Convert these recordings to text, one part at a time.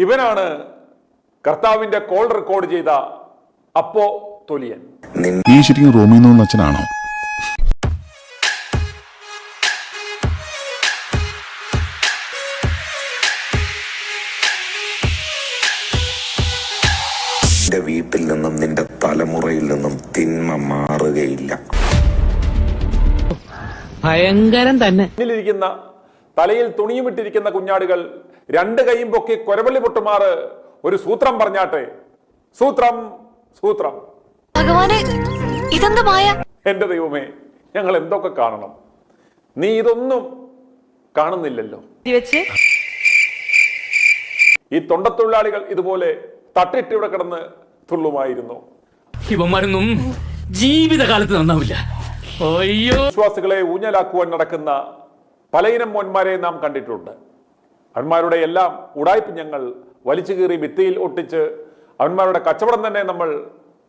ഇവനാണ് കർത്താവിന്റെ call record ചെയ്ത അപ്പോ തൊലിയൻ. നീ ശരിക്കും നിന്നുള്ള അച്ഛനാണോ നിന്റെ വീട്ടിൽ നിന്നും നിന്റെ തലമുറയിൽ നിന്നും തിന്മ മാറുകയില്ല. ഭയങ്കരം തന്നെ. മുന്നിലിരിക്കുന്ന തലയിൽ തുണിയുമിട്ടിരിക്കുന്ന കുഞ്ഞാടുകൾ രണ്ട് കൈയും പൊക്കി കൊരവള്ളി പൊട്ടുമാർ ഒരു സൂത്രം പറഞ്ഞാട്ടെ. സൂത്രം സൂത്രം. ഭഗവാനെ ഇതെന്താ മായ? എന്റെ ദൈവമേ ഞങ്ങൾ എന്തൊക്കെ കാണണം? നീ ഇതൊന്നും കാണുന്നില്ലല്ലോ. വെച്ച്? ഈ തൊണ്ടത്തൊഴിലാളികൾ ഇതുപോലെ തട്ടിട്ട് ഇവിടെ കിടന്ന് തുള്ളുമായിരുന്നു. ഇവന്മാരൊന്നും ജീവിതകാലത്ത് നന്നാവില്ല. അയ്യോ. വിശ്വാസികളെ ഊഞ്ഞലാക്കുവാൻ നടക്കുന്ന പലയിനം മോന്മാരെ നാം കണ്ടിട്ടുണ്ട്. അവന്മാരുടെ എല്ലാം ഉടായ്പ് ഞങ്ങൾ വലിച്ചു കീറി ഭിത്തിയിൽ ഒട്ടിച്ച് അവന്മാരുടെ കച്ചവടം തന്നെ നമ്മൾ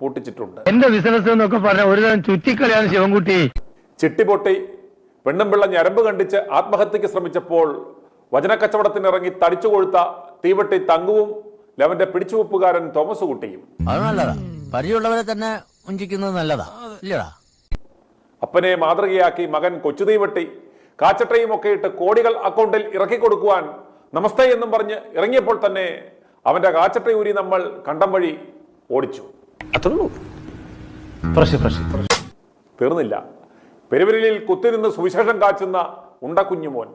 പൂട്ടിച്ചിട്ടുണ്ട്. എന്റെ ബിസിനസ് എന്നൊക്കെ പറഞ്ഞ ഒരു തരം ചുറ്റിക്കളിയാണ് ശിവൻകുട്ടി. ചിട്ടി പൊട്ടി പെണ്ണും പിള്ള ഞരമ്പ് കണ്ടിച്ച് ആത്മഹത്യക്ക് ശ്രമിച്ചപ്പോൾ വചനക്കച്ചവടത്തിന് ഇറങ്ങി തടിച്ചു കൊഴുത്ത തീവട്ടി തങ്കുവും ലവന്റെ പിടിച്ചുവെപ്പുകാരൻ തോമസ് കുട്ടിയും. അത് നല്ലതാ. പരിചയമുള്ളവരെ തന്നെ ഉഞ്ചിക്കുന്നത് നല്ലതാ. ഇല്ലടാ. അപ്പനെ മാതൃകയാക്കി മകൻ കൊച്ചുതീവട്ടി കാച്ചട്ടയും ഒക്കെ ഇട്ട് കോടികൾ അക്കൗണ്ടിൽ ഇറക്കി കൊടുക്കുവാൻ നമസ്തേ എന്നും പറഞ്ഞ് ഇറങ്ങിയപ്പോൾ തന്നെ അവന്റെ കാച്ചട്ടയൂരി നമ്മൾ കണ്ടം വഴി ഓടിച്ചു. തീർന്നില്ല. പെരുവിരലിൽ കുത്തിരുന്ന് സുവിശേഷം കാച്ചുന്ന ഉണ്ടക്കുഞ്ഞുമോൻ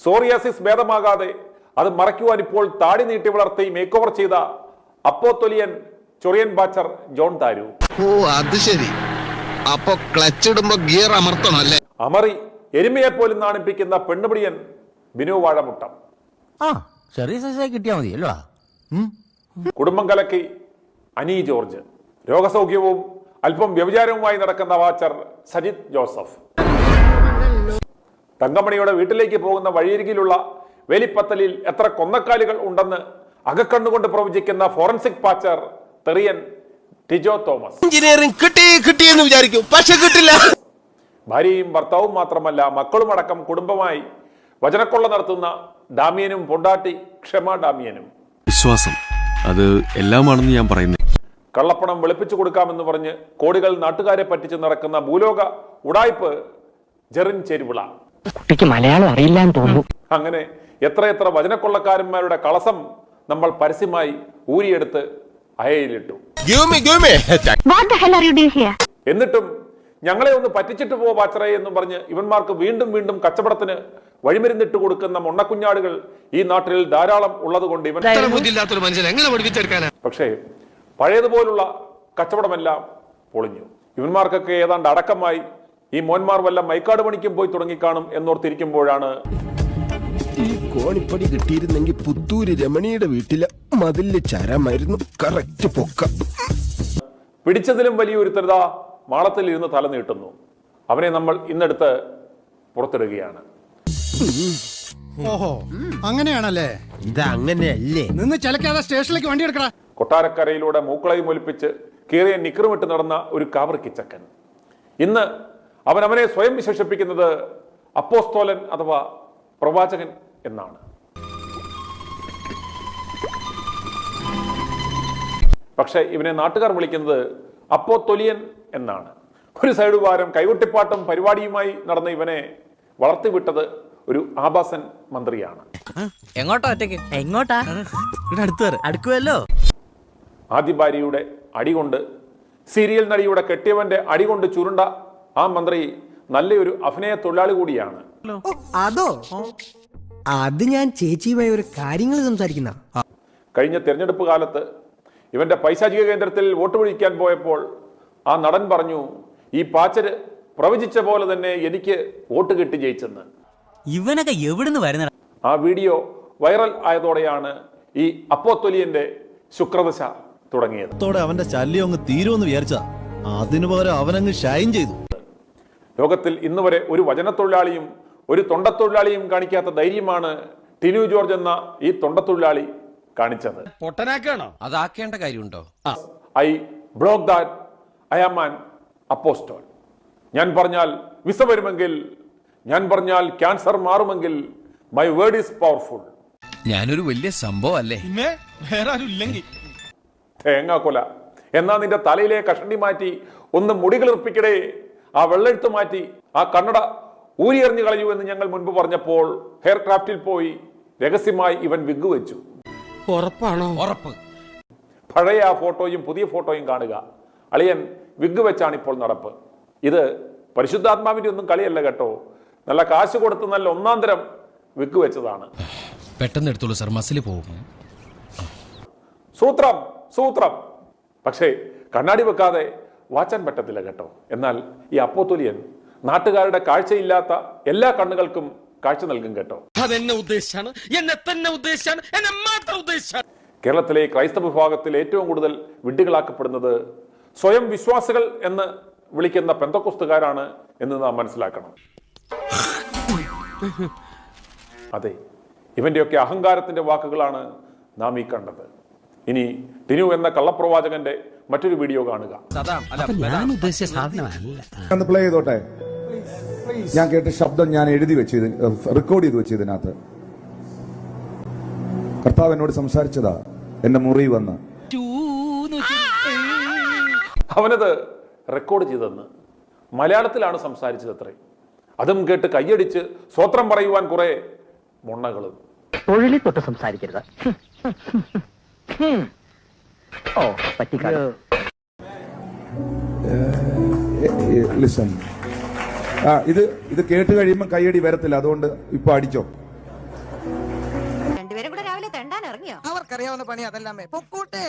സോറിയാസിസ് ഭേദമാകാതെ അത് മറയ്ക്കുവാൻ ഇപ്പോൾ താടി നീട്ടി വളർത്തി മേക്ക് ഓവർ ചെയ്ത അപ്പോത്തൊലിയൻ ചൊറിയൻ ബാച്ചർ ജോൺ താരു. ഓ അത് ശരി. അപ്പൊ ക്ലച്ച് ഇടുമ്പോ ഗിയർ അമർത്തണം അല്ലേ? അമറി എരുമയെ പോലും നാണിപ്പിക്കുന്ന പെണ്ണുപിടിയൻ ബിനു വാഴമുട്ടം. ആ ചെറിയ സൈസായി കിട്ടിയാ മതി അല്ലടാ ഉം. കുടുംബം കലക്കി അനി ജോർജ്. രോഗസൗഖ്യവും അല്പം വ്യഭിചാരവുമായി നടക്കുന്ന വാച്ചർ സജിത് ജോസഫ്. തങ്കമണിയുടെ വീട്ടിലേക്ക് പോകുന്ന വഴിയരികിലുള്ള വേലിപ്പത്തലിൽ എത്ര കൊന്നക്കാലുകൾ ഉണ്ടെന്ന് അകക്കണ്ണുകൊണ്ട് പ്രവചിക്കുന്ന ഫോറൻസിക് പാച്ചർ തെറിയൻ ടിജോ തോമസ്. എഞ്ചിനീയറിംഗ് കിട്ടി കിട്ടിയെന്ന് വിചാരിക്കും പക്ഷെ കിട്ടില്ല. ഭാര്യയും ഭർത്താവും മാത്രമല്ല മക്കളുമടക്കം കുടുംബമായി വചനക്കൊള്ള നടത്തുന്ന ഡാമിയനും പൊണ്ടാട്ടി ക്ഷമ ഡാമിയനും. വിശ്വാസം. അത് എല്ലാമാണെന്ന് ഞാൻ പറയുന്നത് കള്ളപ്പണം വെളുപ്പിച്ചു കൊടുക്കാമെന്ന് പറഞ്ഞ് കോടികൾ നാട്ടുകാരെ പറ്റിച്ച് നടക്കുന്ന ഭൂലോക ഉടായ്പ് ജെറിൻ ചെരുവിള. കുട്ടിക്ക് മലയാളം അറിയില്ല തോന്നുന്നു. അങ്ങനെ എത്രയെത്ര വചനക്കൊള്ളക്കാരന്മാരുടെ കളസം നമ്മൾ പരസ്യമായി ഊരിയെടുത്ത് അയയിലിട്ടു what the hell are you doing here എന്നിട്ടും ഞങ്ങളെ ഒന്ന് പറ്റിച്ചിട്ട് പോ പാച്ചറേ എന്നും പറഞ്ഞ് ഇവന്മാർക്ക് വീണ്ടും വീണ്ടും കച്ചവടത്തിന് വഴിമരുന്നിട്ട് കൊടുക്കുന്ന മുണ്ണക്കുഞ്ഞാടുകൾ ഈ നാട്ടിൽ ധാരാളം ഇവൻ മനുഷ്യൻ എങ്ങനെ പഠിപ്പിച്ചെടുക്കാനാ? പക്ഷേ പഴയതുപോലുള്ള കച്ചവടമെല്ലാം പൊളിഞ്ഞു. ഇവന്മാർക്കൊക്കെ ഏതാണ്ട് അടക്കമായി ഈ മോന്മാർ വല്ല മൈക്കാട് പണിക്കും പോയി തുടങ്ങിക്കാണും എന്നോർത്തിരിക്കുമ്പോഴാണ് ഈ കോണിപ്പടി കിട്ടിയിരുന്നെങ്കിൽ പുത്തൂര് രമണിയുടെ വീട്ടിലെ മതിൽ ചരമായിരുന്നു കറക്റ്റ് പൊക്ക. പിടിച്ചതിലും വലിയൊരു തരുത മാളത്തിൽ ഇരുന്ന് തല നീട്ടുന്നു. അവനെ നമ്മൾ ഇന്നെടുത്ത് പുറത്തിടുകയാണ്. ഓഹോ അങ്ങനെയാണല്ലേ? ഇത് അങ്ങനെയല്ലേ? നിന്ന് ചിലക്കാതെ സ്റ്റേഷനിലേക്ക് വണ്ടി എടുക്കടാ. കൊട്ടാരക്കരയിലൂടെ മൂക്കളയും ഒലിപ്പിച്ച് കീറിയ നിക്കറുമിട്ട് നടന്ന ഒരു കാവറിക്കിച്ചക്കൻ ഇന്ന് അവൻ അവനെ സ്വയം വിശേഷിപ്പിക്കുന്നത് അപ്പോസ്തോലൻ അഥവാ പ്രവാചകൻ എന്നാണ്. പക്ഷെ ഇവനെ നാട്ടുകാർ വിളിക്കുന്നത് അപ്പോ തൊലിയൻ എന്നാണ്. ഒരു സൈഡ് ഭാരം കൈകൊട്ടിപ്പാട്ടും പരിപാടിയുമായി നടന്ന ഇവനെ വളർത്തിവിട്ടത് ഒരു ആഭാസൻ മന്ത്രിയാണ്. എങ്ങോട്ടാ ഒറ്റയ്ക്ക്? എങ്ങോട്ടാ? ഇവിടെ അടുത്ത് വരെ. അടുക്കുമല്ലോ ആദ്യ ഭാര്യയുടെ അടികൊണ്ട് സീരിയൽ നടിയുടെ കെട്ടിയവന്റെ അടികൊണ്ട് ചുരുണ്ട ആ മന്ത്രി നല്ലൊരു അഭിനയ തൊഴിലാളി കൂടിയാണ്. അതോ? അത് ഞാൻ ചേച്ചിയുമായി ഒരു കാര്യങ്ങൾ സംസാരിക്കുന്ന. കഴിഞ്ഞ തെരഞ്ഞെടുപ്പ് കാലത്ത് ഇവന്റെ പൈശാചിക കേന്ദ്രത്തിൽ വോട്ട് വിളിക്കാൻ പോയപ്പോൾ ആ നടൻ പറഞ്ഞു ഈ പാച്ചര് പ്രവചിച്ച പോലെ തന്നെ എനിക്ക് വോട്ട് കിട്ടി ജയിച്ചെന്ന്. ഇവനൊക്കെ എവിടുന്ന് വരുന്ന ആ വീഡിയോ വൈറൽ ആയതോടെയാണ് ഈ അപ്പോത്തൊലിയന്റെ ശുക്രദശ തുടങ്ങിയത്. അവന്റെ ശല്യം അങ്ങ് തീരുമെന്ന് വിചാരിച്ച അതിനു പകരം അവനങ്ങ് ഷൈൻ ചെയ്തു. ലോകത്തിൽ ഇന്ന് വരെ ഒരു വചനത്തൊഴിലാളിയും ഒരു തൊണ്ടത്തൊഴിലാളിയും കാണിക്കാത്ത ധൈര്യമാണ് ടിനു ജോർജ് എന്ന ഈ തൊണ്ടത്തൊഴിലാളി. കാണിച്ചത്. പൊട്ടനാക്കാണോ? അതാക്കേണ്ട കാര്യമുണ്ടോ? I block that I am an apostle. ഞാൻ പറഞ്ഞാൽ വിസ വരുമെങ്കിൽ ഞാൻ പറഞ്ഞാൽ ക്യാൻസർ മാറുമെങ്കിൽ മൈ വേർഡ് ഈസ് പവർഫുൾ. ഞാനൊരു വലിയ സംഭവം അല്ലേ പിന്നെ വേറെ ആരും ഇല്ലെങ്കിൽ തേങ്ങാക്കൊല എന്നാ നിന്റെ തലയിലെ കഷണ്ടി മാറ്റി ഒന്ന് മുടികളിർപ്പിക്കടേ ആ വെള്ളെഴുത്ത് മാറ്റി ആ കണ്ണട ഊരിയെറിഞ്ഞു കളയൂ എന്ന് ഞങ്ങൾ മുൻപ് പറഞ്ഞപ്പോൾ ഹെയർ ക്രാഫ്റ്റിൽ പോയി രഹസ്യമായി ഇവൻ വിഗ് വെച്ചു. ഉറപ്പാണോ? ഉറപ്പ്. പഴയ ആ ഫോട്ടോയും പുതിയ ഫോട്ടോയും കാണുക. അളിയൻ വിഗ് വെച്ചാണ് ഇപ്പോൾ നടപ്പ്. ഇത് പരിശുദ്ധാത്മാവിന്റെ ഒന്നും കളിയല്ല കേട്ടോ. നല്ല കാശ് കൊടുത്ത് നല്ല ഒന്നാം തരം വിഗ് വെച്ചതാണ്. പെട്ടെന്ന് എടുത്തോളൂ സർ മസിൽ പോകും. സൂത്രം സൂത്രം. പക്ഷേ കണ്ണാടി വെക്കാതെ വാച്ചാൻ പറ്റത്തില്ല കേട്ടോ. എന്നാൽ ഈ അപ്പോത്തുലിയൻ നാട്ടുകാരുടെ കാഴ്ചയില്ലാത്ത എല്ലാ കണ്ണുകൾക്കും കാഴ്ച നൽകും കേട്ടോ. അതെന്നെ ഉദ്ദേശാണ് എന്നെ തന്നെ ഉദ്ദേശാണ് എന്നെ മാത്രം ഉദ്ദേശാണ്. കേരളത്തിലെ ക്രൈസ്തവ വിഭാഗത്തിൽ ഏറ്റവും കൂടുതൽ വിഡ്ഢികളാക്കപ്പെടുന്നത് സ്വയം വിശ്വാസികൾ എന്ന് വിളിക്കുന്ന പെന്തക്കൊസ്തുകാരാണ് എന്ന് നാം മനസ്സിലാക്കണം. അതെ ഇവന്റെയൊക്കെ അഹങ്കാരത്തിന്റെ വാക്കുകളാണ് നാം ഈ കണ്ടത്. ഇനി ടിനു എന്ന കള്ളപ്രവാചകന്റെ മറ്റൊരു വീഡിയോ കാണുക. ഞാൻ കേട്ട ശബ്ദം ഞാൻ എഴുതി വെച്ചു റെക്കോർഡ് ചെയ്ത് വെച്ചു ഇതിനകത്ത്. കർത്താവ് എന്നോട് സംസാരിച്ചതാ എന്റെ മുറി വന്ന്. അവനത് റെക്കോർഡ് ചെയ്തെന്ന്. മലയാളത്തിലാണ് സംസാരിച്ചത് അത്രേ. അതും കേട്ട് കയ്യടിച്ച് സ്വത്രം പറയുവാൻ കുറെ മുണ്ണകളും. തൊഴിലിൽ തൊട്ട് സംസാരിക്കരുത്. ഓ പറ്റിക്കാ ലിസൺ. ആ ഇത് ഇത് കേട്ട് കഴിയുമ്പോൾ കൈയടി വരത്തില്ല. അതുകൊണ്ട് ഇപ്പൊ അടിച്ചോ. രണ്ടുപേരും കൂടെ രാവിലെ തെണ്ടാൻ ഇറങ്ങിയോ?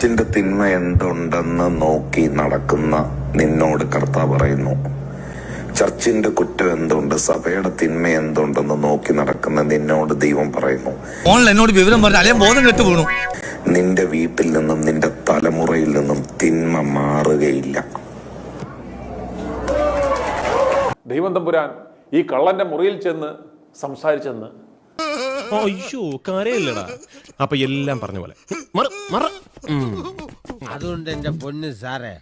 ത്തിന്റെ തിന്മ എന്തുണ്ടെന്ന് നോക്കി നടക്കുന്ന നിന്നോട് കർത്താവ് പറയുന്നു. ചർച്ചിന്റെ കുറ്റം എന്തുണ്ട് സഭയുടെ തിന്മ എന്തുണ്ടെന്ന് നോക്കി നടക്കുന്ന നിന്നോട് ദൈവം പറയുന്നു. എന്നോട് വിവരം പറഞ്ഞു ബോധം കെട്ടു നിന്റെ വീട്ടിൽ നിന്നും നിന്റെ തലമുറയിൽ നിന്നും തിന്മ മാറുകയില്ല. ദൈവം തമ്പുരാൻ ഈ കള്ളന്റെ മുറിയിൽ ചെന്ന് സംസാരിച്ചെന്ന്. അയ്യോ കരയില്ലടാ. അപ്പൊ എല്ലാം പറഞ്ഞ പോലെ. അതുകൊണ്ട് എന്റെ പൊന്ന് സാറേ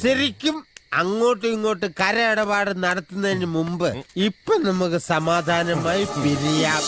ശരിക്കും അങ്ങോട്ടും ഇങ്ങോട്ടും കര ഇടപാട് നടത്തുന്നതിന് മുമ്പ് ഇപ്പൊ നമുക്ക് സമാധാനമായി പിരിയാം.